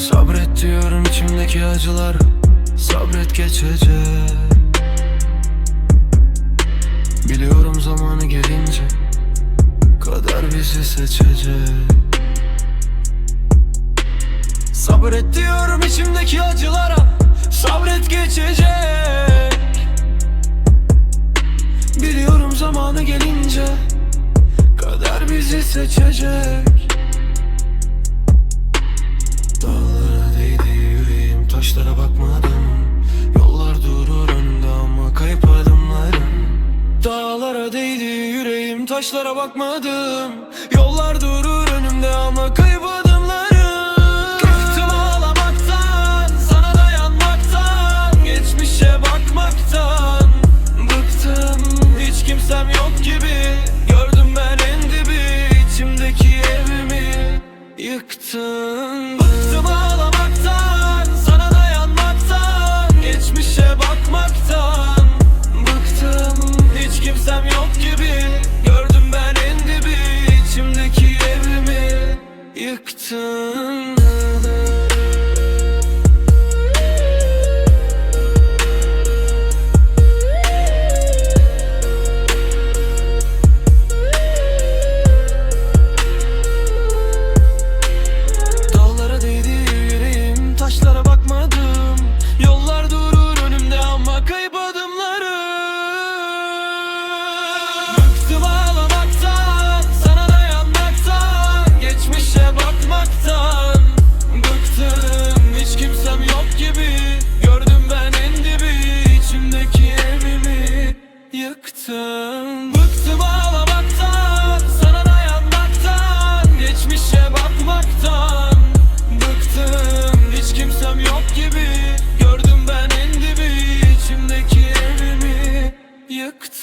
Sabret diyorum içimdeki acılar. Sabret geçecek. Biliyorum zamanı gelince Kader bizi seçecek. Sabret diyorum içimdeki acılara. Sabret geçecek. Biliyorum zamanı gelince Kader bizi seçecek taşlara bakmadım. Yollar durur önümde ama kayıp time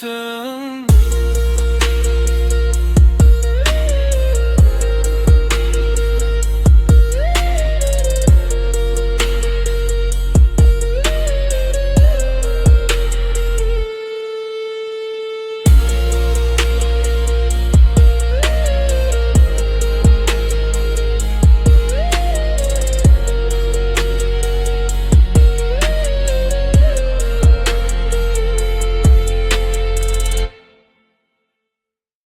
Hayatın